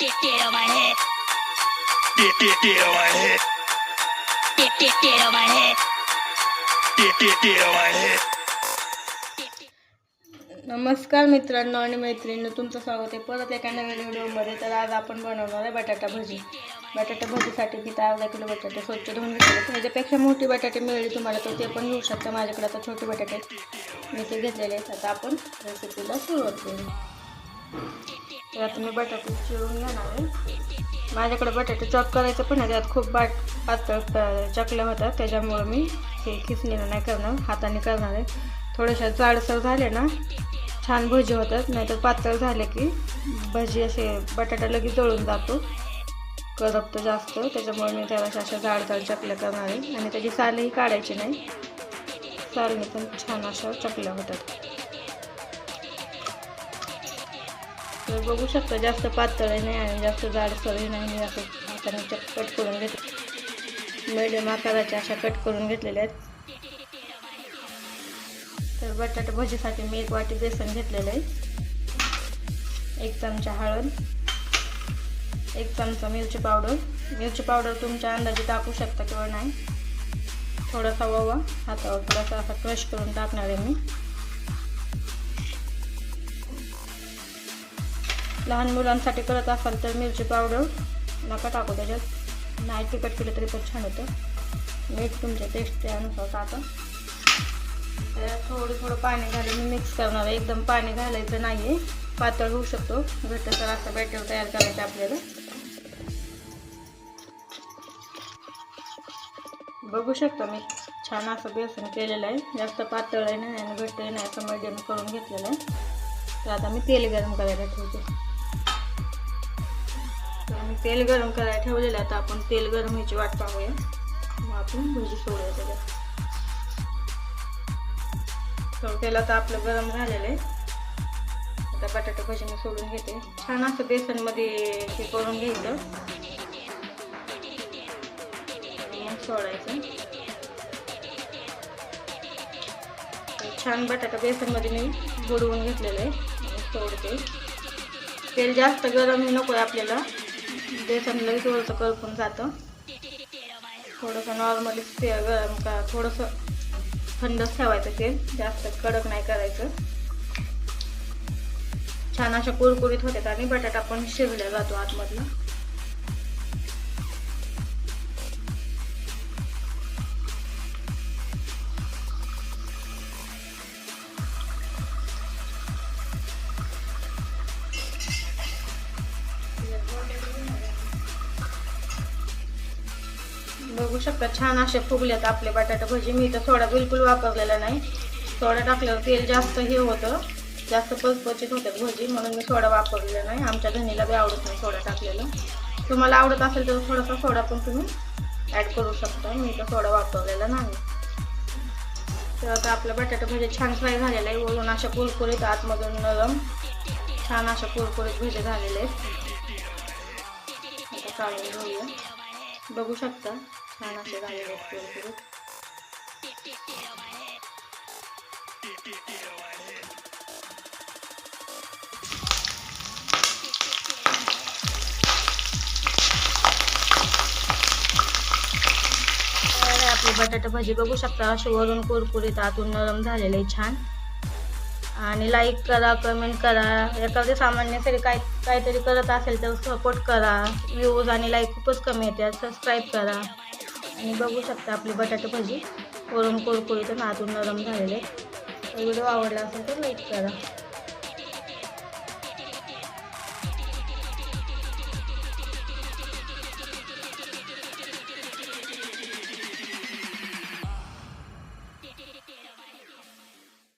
Get, get on my head. Get, get, get on my head. Get, get, get on my head. Get, get, get on my head. नमस्कार मित्रांनो आणि मैत्रिणींनो तुमचं स्वागत आहे परत एका नवीन व्हिडिओमध्ये तर आज आपण बनवणार आहे बटाटा भजी बटाटा भजीसाठी मी तर अर्धा किलो बटाटे स्वच्छ धुवून घेतले त्याच्यापेक्षा मोठी बटाटे मिळाली तुम्हाला तर ते पण घेऊ शकता माझ्याकडे आता छोटे बटाटे. मी ते घेतलेले आहेत आता आपण रेसिपीला सुरुवात करू तर आता मी बटाटे चिरून घेणार आहे. माझ्याकडे बटाटे चॉप करायचं पण आहे त्यात खूप बाट पातळ चकल्या होत्या. त्याच्यामुळं मी हे खिसणीनं नाही करणार. हाताने करणार आहे. थोड्याशा जाडसर झाले ना छान भजी होतात. नाहीतर पातळ झाले की भजी असे बटाटा लगेच जळून जातो. करपतं जास्त. त्याच्यामुळे मी त्याला अशा जाड जाड चकल्या करणार आहे. आणि त्याची सालही काढायची नाही. सालने पण छान अशा चकल्या होतात. तर बघू शकता जास्त पातळही नाही आणि जास्त जाडसरही नाही. मी असं हाताने कट करून घेतले मिडियम आकाराच्या अशा कट करून घेतलेल्या आहेत. तर बटाटा भजीसाठी मी एक वाटी बेसन घेतलेलं आहे. एक चमचा हळद. एक चमचा मिरची पावडर. मिरची पावडर तुमच्या अंदाजे टाकू शकता किंवा नाही. थोडासा ओवा हातावर थोडासा असा क्रश करून टाकणार आहे मी. लहान मुलांसाठी करत असाल तर मिरची पावडर नका टाकू त्याच्यात. नाही तिखट केलं तरी पण छान होतं. मीठ तुमच्या टेस्टनुसार टाका. त्याच्यात थोडं थोडं पाणी घालून मी मिक्स करणार आहे. एकदम पाणी घालायचं नाही आहे पातळ होऊ शकतो. घट्टसर असं बॅटर तयार करायचं आपल्याला. बघू शकता मी. छान असं बेसन केलेलं आहे. जास्त पातळ नाही आणि घट्ट नाही असं मीडियम करून घेतलेलं आहे. तर आता मी तेल गरम करायला ठेवते. तेल गरम करायला ठेवलेलं आहे आता आपण तेल गरम व्हायची वाट पाहूया. मग आपण भजी सोडूया त्याच्यात तर तेल आता आपलं गरम झालेलं आहे. आता बटाटा भजी मी सोडून घेते. छान असं बेसनमध्ये हे करून घ्यायचं. आणि मग सोडायचं. छान बटाटा बेसनमध्ये मी बुडवून घेतलेलं आहे. सोडते. तेल जास्त गरम नको आहे आपल्याला. बेसन लगेच थोडंसं करपून जातं. थोडंसं नॉर्मली ते गरम का थोडंसं थंडच ठेवायचं तेल. जास्त कडक नाही करायचं. छान अशा कुरकुरीत होतात आणि बटाटा पण शिजला जातो आतमधला बघू शकता छान असे फुगलेत आपले बटाटा भजी. मी तर सोडा बिलकुल वापरलेला नाही. सोडा टाकल्यावर तेल जास्त हे होतं. जास्त पचपचित होतात भजी म्हणून मी सोडा वापरलेला नाही. आमच्या धनीला बी आवडत नाही सोडा टाकलेला. तुम्हाला आवडत असेल तर थोडासा सोडा पण तुम्ही ॲड करू शकता. मी तर सोडा वापरलेला नाही. तर आता आपला बटाटा भजी छान फ्राय झालेला आहे. वरून अशा कुरकुरीत आतमधून नरम छान अशा कुरकुरीत भजी झालेले आहेत. आता काढून घेऊया. बघू शकता. छान असे झालेले कुरकुरीत आपली बटाटा भाजी बघू शकता अशी वरून कुरकुरीत आतून नरम झालेले छान. आणि लाईक करा कमेंट करा. एखादे सामान्यासाठी काय काहीतरी करत असेल तर सपोर्ट करा. व्ह्यूज आणि लाईक खूपच कमी येतात. सबस्क्राईब करा. आणि बघू शकता आपली बटाटे भाजी वरून कुरकुरीत आणि आतून नरम झालेले. व्हिडिओ आवडला असेल तर लाईक करा.